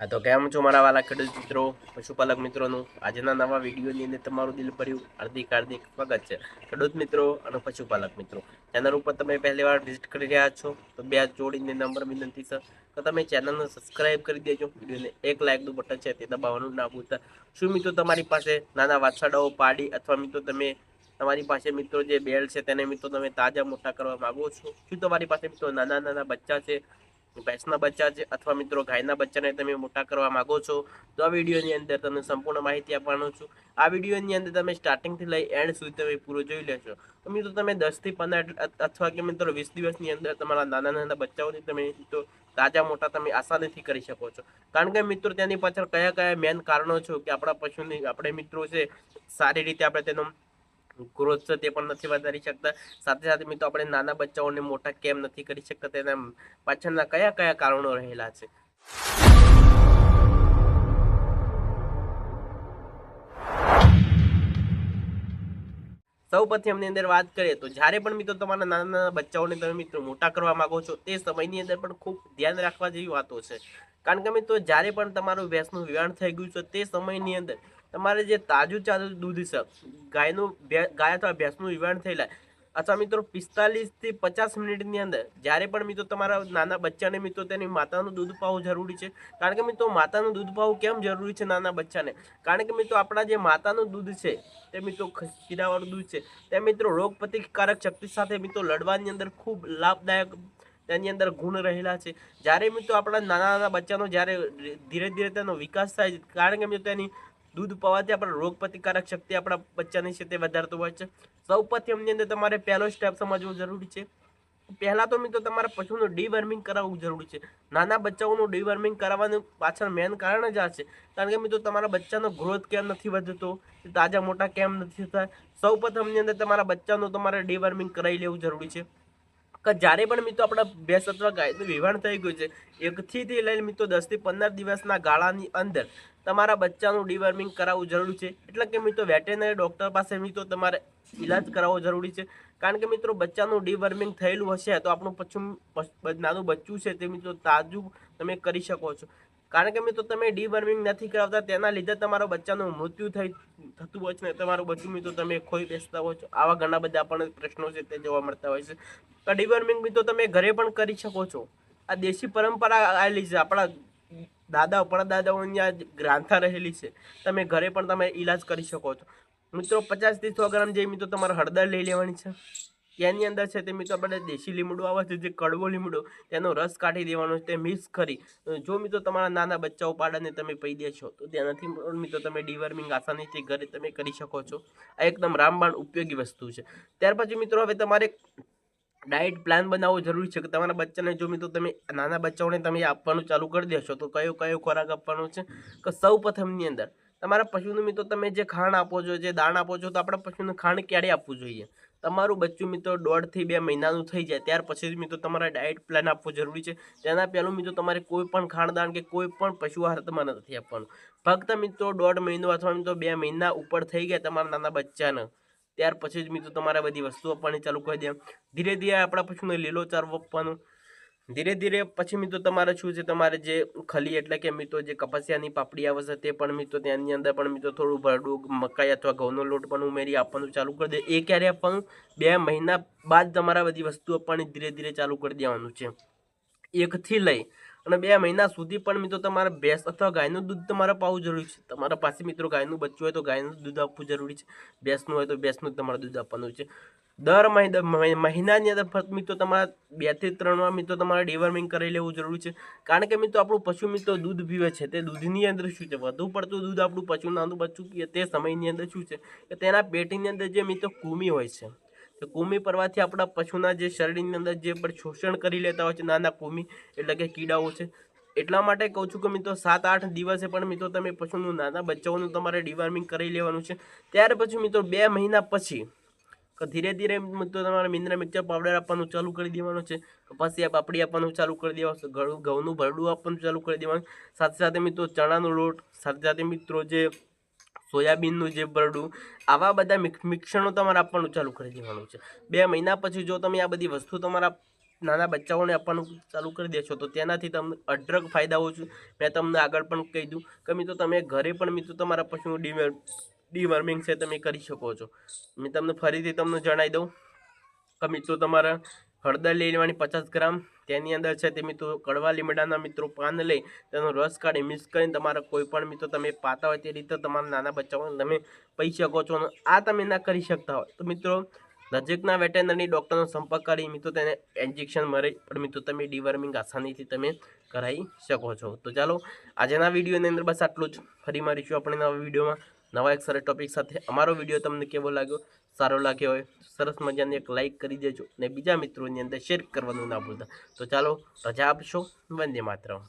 હા, તો કેમ છો મારા વાલા ખેડૂત મિત્રો, પશુપાલક મિત્રોનું? આજના નવા વિડીયોની અંદર તમારું દિલ ભર્યું હાર્દિક હાર્દિક સ્વાગત છે. ખેડૂત મિત્રો અને પશુપાલક મિત્રો, ચેનલ ઉપર તમે પહેલી વાર વિઝિટ કરી રહ્યા છો તો બે જોડીને નંબર વિનંતી છે. તો તમે ચેનલને સબસ્ક્રાઇબ કરી દેજો, વિડીયોને એક લાઇકનું બટન છે તે દબાવવાનું ના ભૂલતા. શું મિત્રો તમારી પાસે નાના વાછરડાઓ, પાડી અથવા મિત્રો તમે તમારી પાસે મિત્રો જે બેલ છે તેને મિત્રો તમે તાજા મોટા કરવા માગો છો? શું તમારી પાસે મિત્રો નાના નાના બચ્ચા છે? ભેંસના બચ્ચા છે અથવા મિત્રો ગાયના બચ્ચાને તમે મોટા કરવા માંગો છો, તો આ વિડીયોની અંદર તમને સંપૂર્ણ માહિતી આપવાનો છું. આ વિડીયોની અંદર તમે સ્ટાર્ટિંગથી લઈ એન્ડ સુધી તમે પૂરો જોઈ લેશો. તો મિત્રો તમે દસથી પંદર અથવા કે મિત્રો વીસ દિવસની અંદર તમારા નાના નાના બચ્ચાઓની તમે મિત્રો તાજા મોટા તમે આસાનીથી કરી શકો છો. કારણ કે મિત્રો તેની પાછળ કયા કયા મેન કારણો છે કે આપણા પશુની, આપણે મિત્રો છે, સારી રીતે આપણે તેનો ગ્રોથ છે તે પણ નથી વધારી શકતા. સાથે સાથે મિત્રો, આપણે નાના બચ્ચાઓને મોટા કેમ નથી કરી શકતા તેના પાછળના કયા કયા કારણો રહેલા છે? સૌ એમની અંદર વાત કરીએ તો જ્યારે પણ મિત્રો તમારા નાના નાના બચ્ચાઓને તમે મિત્રો મોટા કરવા માંગો છો, તે સમયની અંદર પણ ખૂબ ધ્યાન રાખવા જેવી વાતો છે. કારણ કે મિત્રો, જ્યારે પણ તમારું ભેંસનું વિવાણ થઈ ગયું છે, તે સમયની અંદર તમારે જે તાજું તાજું દૂધ છે, ગાયનું ગાય અથવા ભેંસનું ઇવેન્ટ થયેલા, અથવા મિત્રો પિસ્તાલીસથી પચાસ મિનિટની અંદર, જ્યારે પણ મિત્રો તમારા નાના બચ્ચાને મિત્રો તેની માતાનું દૂધ પાવું જરૂરી છે, કારણ કે મિત્રો માતાનું દૂધ પાવું કેમ જરૂરી છે નાના બચ્ચાને? કારણ કે મિત્રો આપણા જે માતાનું દૂધ છે, તે મિત્રો ખીરાવાળું દૂધ છે, તે મિત્રો રોગ પ્રતિકારક શક્તિ સાથે મિત્રો લડવાની અંદર ખૂબ લાભદાયક, તેની અંદર ગુણ રહેલા છે. જ્યારે મિત્રો આપણા નાના નાના બચ્ચાનો જ્યારે ધીરે ધીરે તેનો વિકાસ થાય છે, કારણ કે મિત્રો તેની દૂધ પવાથી આપણા રોગ પ્રતિકારક શક્તિ આપણા બચ્ચાની છે તે વધારતું હોય છે. સૌ એમની અંદર તમારે પહેલો સ્ટેપ સમજવો જરૂરી છે. પહેલાં તો મિત્રો તમારે પશુનું ડીવર્મિંગ કરાવવું જરૂરી છે. નાના બચ્ચાઓનું ડીવર્મિંગ કરાવવાનું પાછળ મેન કારણ જ આ છે. કારણ કે મિત્રો તમારા બચ્ચાનો ગ્રોથ કેમ નથી વધતો? તાજા મોટા કેમ નથી થતા? સૌ પ્રથમની અંદર તમારા બચ્ચાનું તમારે ડીવર્મિંગ કરાવી લેવું જરૂરી છે. કે જ્યારે પણ મિત્રો આપણા ભેંસ અથવા ગાયનું વિવાણ થઈ ગયું છે. એકથી થી લઈને મિત્રો દસથી પંદર દિવસના ગાળાની અંદર તમારા બચ્ચાનું ડીવર્મિંગ કરાવવું જરૂરી છે. એટલે કે મિત્રો વેટેનરી ડૉક્ટર પાસે મિત્રો તમારે ઈલાજ કરાવવો જરૂરી છે. કારણ કે મિત્રો બચ્ચાનું ડીવર્મિંગ થયેલું હશે તો આપણું પછું નાનું બચ્ચું છે તે મિત્રો તાજું તમે કરી શકો છો. કારણ કે મિત્રો તમે ડીવર્મિંગ નથી કરાવતા, તેના લીધે તમારા બચ્ચાનું મૃત્યુ થઈ થતું હોય છે ને તમારું બચ્ચું, મિત્રો, તમે ખોઈ બેસતા હોય છો. આવા ઘણા બધા પણ પ્રશ્નો છે તે જોવા મળતા હોય છે. તો ડીવર્મિંગ મિત્રો, તમે ઘરે પણ કરી શકો છો. આ દેશી પરંપરા આવેલી છે. આપણા દાદા, આપણા દાદાઓની આ ગ્રાંથા રહેલી છે. તમે ઘરે પણ તમે ઈલાજ કરી શકો છો. મિત્રો પચાસથી સો ગ્રામ જેવી, મિત્રો, તમારે હળદર લઈ લેવાની છે. તેની અંદર છે તે મિત્રો આપણે દેશી લીમડું આવે છે, જે કડવો લીમડો, તેનો રસ કાઢી દેવાનો છે, તે મિક્સ કરી. જો મિત્રો તમારા નાના બચ્ચાઓ પાડાને તમે પી દેશો તો તેનાથી મિત્રો તમે ડીવર્મિંગ આસાનીથી ઘરે તમે કરી શકો છો. આ એકદમ રામબાણ ઉપયોગી વસ્તુ છે. ત્યાર પછી મિત્રો હવે તમારે ડાયટ પ્લાન બનાવવો જરૂરી છે કે તમારા બચ્ચાને જો મિત્રો તમે, નાના બચ્ચાઓને તમે આપવાનું ચાલુ કરી દેશો તો કયો કયો ખોરાક આપવાનો છે? કે સૌ પ્રથમની અંદર. તમારા પશુનું મિત્રો તમે જે ખાણ આપો છો, જે દાણ આપો છો, તો આપણા પશુનું ખાણ ક્યારે આપવું જોઈએ? તમારું બચ્ચું મિત્રો દોઢથી બે મહિનાનું થઈ જાય, ત્યાર પછી જ મિત્રો તમારે ડાયટ પ્લાન આપવો જરૂરી છે. તેના પહેલું મિત્રો તમારે કોઈ પણ ખાણદાન કે કોઈ પણ પશુ આહાર તમારે નથી આપવાનું. ફક્ત મિત્રો દોઢ મહિનો અથવા મિત્રો બે મહિના ઉપર થઈ ગયા તમારા નાના બચ્ચાને, ત્યાર પછી જ મિત્રો તમારે બધી વસ્તુઓ આપવાની ચાલુ કરી દે ધીરે ધીરે આપણા પશુને લીલો ચારો આપવાનો ધીરે ધીરે પછી મિત્રો તમારે શું છે, તમારે જે ખલી એટલે કે મિત્રો જે કપાસિયાની પાપડી આવે છે, તે પણ મિત્રો તેની અંદર પણ મિત્રો થોડું ભરડું મકાઈ અથવા ઘઉંનો લોટ પણ ઉમેરી આપવાનું ચાલુ કરી દે. એ ક્યારે આપવાનું બે મહિના બાદ તમારા બધી વસ્તુઓ પણ ધીરે ધીરે ચાલુ કરી દેવાનું છે. એકથી લઈ અને બે મહિના સુધી પણ મિત્રો તમારે ભેંસ અથવા ગાયનું દૂધ તમારે પાવું જરૂરી છે. તમારા પાસે મિત્રો ગાયનું બચ્ચું હોય તો ગાયનું દૂધ આપવું જરૂરી છે. ભેંસનું હોય તો ભેંસનું તમારે દૂધ આપવાનું છે. દર મહિના, મહિ- મહિનાની અંદર મિત્રો તમારા બેથી ત્રણ વાર મિત્રો તમારે ડિવર્મિંગ કરી લેવું જરૂરી છે. કારણ કે મિત્રો આપણું પશુ મિત્રો દૂધ પીવે છે. તે દૂધની અંદર શું છે? વધુ પડતું દૂધ આપણું પશુ, નાનું બચ્ચું તે સમયની અંદર શું છે? કે તેના પેટીની અંદર જે મિત્રો કૃમિ હોય છે. તો કુમી પરવાથી આપણા પશુના જે શરીરની અંદર જે પણ શોષણ કરી લેતા હોય છે, નાના કુમી એટલે કે કીડાઓ છે, એટલા માટે કહું છું કે મિત્રો સાત આઠ દિવસે પણ મિત્રો તમે પશુનું નાના બચ્ચાઓનું તમારે ડિવાર્મિંગ કરી લેવાનું છે. ત્યાર પછી મિત્રો બે મહિના પછી ધીરે ધીરે મિત્રો તમારે મિનરલ મિક્સર પાવડર આપવાનું ચાલુ કરી દેવાનું છે કપાસી પાપડી આપવાનું ચાલુ કરી દેવાનું ઘઉં, ઘઉંનું ભરડું આપવાનું ચાલુ કરી દેવાનું સાથે સાથે મિત્રો ચણાનો લોટ, સાથે સાથે મિત્રો જે સોયાબીનનું જે બરડું, આવા બધા મિક્ષણો તમારે આપવાનું ચાલુ કરી દેવાનું છે. બે મહિના પછી જો તમે આ બધી વસ્તુ તમારા નાના બચ્ચાઓને આપવાનું ચાલુ કરી દેશો, તો તેનાથી તમને અઢળક ફાયદાઓ છે. મેં તમને આગળ પણ કહી દઉં કે મિત્રો તમે ઘરે પણ મિત્રો તમારા પશુનું ડીવર ડીવર્મિંગ છે તમે કરી શકો છો. મેં તમને ફરીથી તમને જણાવી દઉં કે મિત્રો તમારા હળદર લઈ લેવાની પચાસ ગ્રામ તેની અંદર છે તે મિત્રો કડવા લીમડાના મિત્રો પાન લઈ તેનો રસ કાઢી મિક્સ કરીને તમારા કોઈપણ મિત્રો તમે પાતા હોય તે રીતે તમારા નાના બચ્ચાઓને તમે પી શકો છો આ તમે ના કરી શકતા હોય. તો મિત્રો, નજીકના વેટેનરી ડૉક્ટરનો સંપર્ક કરી મિત્રો તેને ઇન્જેક્શન મળે, પણ મિત્રો તમે ડિવર્મિંગ આસાનીથી તમે કરાવી શકો છો. તો ચાલો, આજના વિડીયોની અંદર બસ આટલું જ. ફરી મળીશું આપણે નવા વિડીયોમાં. નવા એક સરસ ટોપિક સાથે અમારો વીડિયો તમને કેવો લાગ્યો? સારો લાગ્યો હોય સરસ મજાની એક લાઇક કરી દેજો અને બીજા મિત્રોની અંદર શેર કરવાનું ના ભૂલતા. તો ચાલો, રજા આપશો. વંદે માતરમ.